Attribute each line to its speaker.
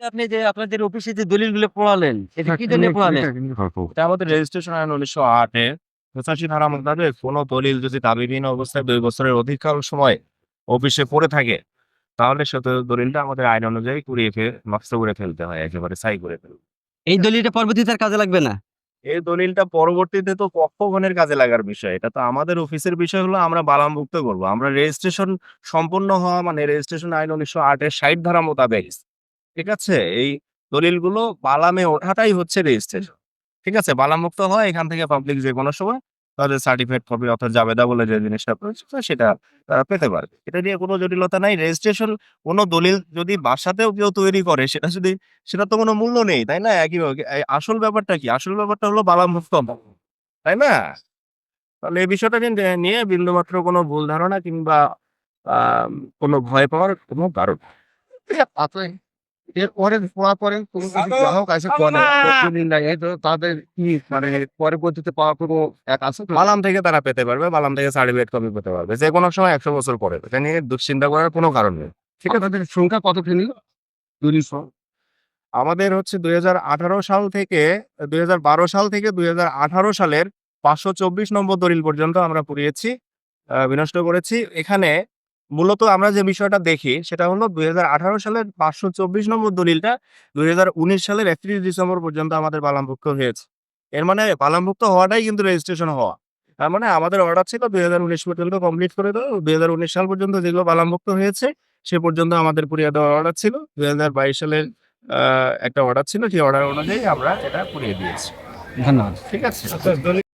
Speaker 1: আপনি যে আপনাদের অফিসে যে দলিলগুলো পড়ালেন এটা কি জন্য পড়ালেন?
Speaker 2: এটা আমাদের রেজিস্ট্রেশন আইন উনিশশো আটে পঁচাশি ধারা মোতাবেক কোনো দলিল যদি দাবিহীন অবস্থায় দুই বছরের অধিককাল সময় অফিসে পড়ে থাকে তাহলে সে তো দলিলটা আমাদের আইন অনুযায়ী কুড়িয়ে ফেলে নষ্ট করে ফেলতে হয় একেবারে সাই করে ফেলতে
Speaker 1: এই দলিলটা পরবর্তীতে আর কাজে লাগবে না?
Speaker 2: এই দলিলটা পরবর্তীতে তো পক্ষগণের কাজে লাগার বিষয়। এটা তো আমাদের অফিসের বিষয় হলো আমরা বালামভুক্ত করব। আমরা রেজিস্ট্রেশন সম্পূর্ণ হওয়া মানে রেজিস্ট্রেশন আইন উনিশশো আটের ষাট ধারা মোতাবেক ঠিক আছে? এই দলিলগুলো বালামে ওঠাটাই হচ্ছে রেজিস্ট্রেশন ঠিক আছে? বালামুক্ত হয় এখান থেকে পাবলিক যে কোনো সময় তাদের সার্টিফিকেট কপি অর্থাৎ জাবেদা বলে যে জিনিসটা প্রয়োজন সেটা তারা পেতে পারবে এটা নিয়ে কোনো জটিলতা নাই। রেজিস্ট্রেশন কোনো দলিল যদি বাসাতেও কেউ তৈরি করে, সেটা যদি, সেটা তো কোনো মূল্য নেই, তাই না? একই ভাবে- এই আসল ব্যাপারটা কি? আসল ব্যাপারটা হলো বালামুক্ত তাই না? তাহলে এই বিষয়টা কিন্তু নিয়ে বিন্দুমাত্র কোনো ভুল ধারণা কিংবা কোনো ভয় পাওয়ার কোনো কারণ।
Speaker 3: এরপরে পড়া পরে কোনো যদি গ্রাহক আসে নাই এই তো তাদের কি মানে পরবর্তীতে পাওয়া কোনো এক আছে? তো?
Speaker 2: বালাম থেকে তারা পেতে পারবে বালাম থেকে সার্টিফিকেট কপি পেতে পারবে। যে কোনো সময় একশো বছর পরে এটা নিয়ে দুশ্চিন্তা করার কোনো কারণ নেই।
Speaker 3: ঠিক আছে তাদের সংখ্যা কতখানি সহ
Speaker 2: আমাদের হচ্ছে দুই হাজার আঠারো সাল থেকে দুই হাজার বারো সাল থেকে দুই হাজার আঠারো সালের পাঁচশো চব্বিশ নম্বর দলিল পর্যন্ত আমরা পুড়িয়েছি বিনষ্ট করেছি। এখানে মূলত আমরা যে বিষয়টা দেখি সেটা হলো দুই সালের পাঁচশো চব্বিশ নম্বর দলিলটা দু হাজার উনিশ সালের একত্রিশ ডিসেম্বর পর্যন্ত আমাদের বালামভুক্ত হয়েছে। এর মানে বালামভুক্ত হওয়াটাই কিন্তু রেজিস্ট্রেশন হওয়া। তার মানে আমাদের অর্ডার ছিল দুই হাজার উনিশ পর্যন্ত কমপ্লিট করে দাও দুই হাজার উনিশ সাল পর্যন্ত যেগুলো বালামভুক্ত হয়েছে সে পর্যন্ত আমাদের পুরিয়ে দেওয়ার অর্ডার ছিল। দুই হাজার বাইশ সালের একটা অর্ডার ছিল সেই অর্ডার অনুযায়ী আমরা এটা পুড়িয়ে দিয়েছি।
Speaker 3: ধন্যবাদ।
Speaker 2: ঠিক আছে?